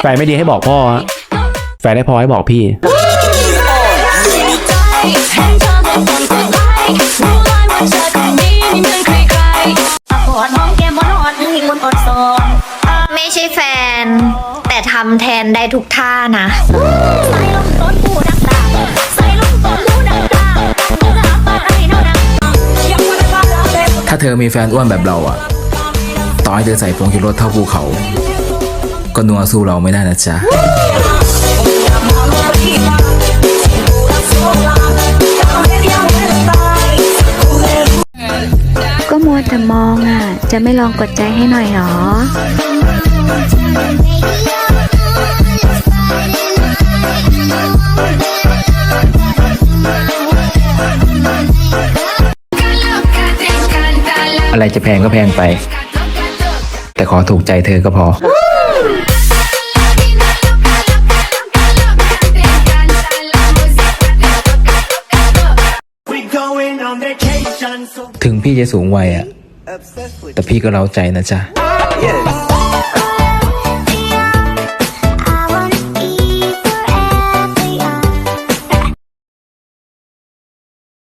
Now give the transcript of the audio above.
แฟนไม่ดีให้บอกพ่อฮะแฟนได้พอให้บอกพี่ปวดห้องแก้มบนอดมีคนอดสอนไม่ใช่แฟน แต่ทำแทนได้ทุกท่านะใส่ลงต้นผู้ดักดาใส่ลงต้นผู้ดักดาผู้ดักปานไอ้เท่านั้นยังไม่ได้บ้านเราเด็กถ้าเธอมีแฟนอ้วนแบบเราอะต่อให้เธอใส่ผงชูรสเท่าภูเขา ก็นัวสู้เราไม่ได้นะจ๊ะก็มัวแต่มองอะ จะไม่ลองกดใจให้หน่อยหรออะไรจะแพงก็แพงไป แต่ขอถูกใจเธอก็พอ ถึงพี่จะสูงวัยอะแต่พี่ก็เล้าใจนะจ๊ะ Yeah.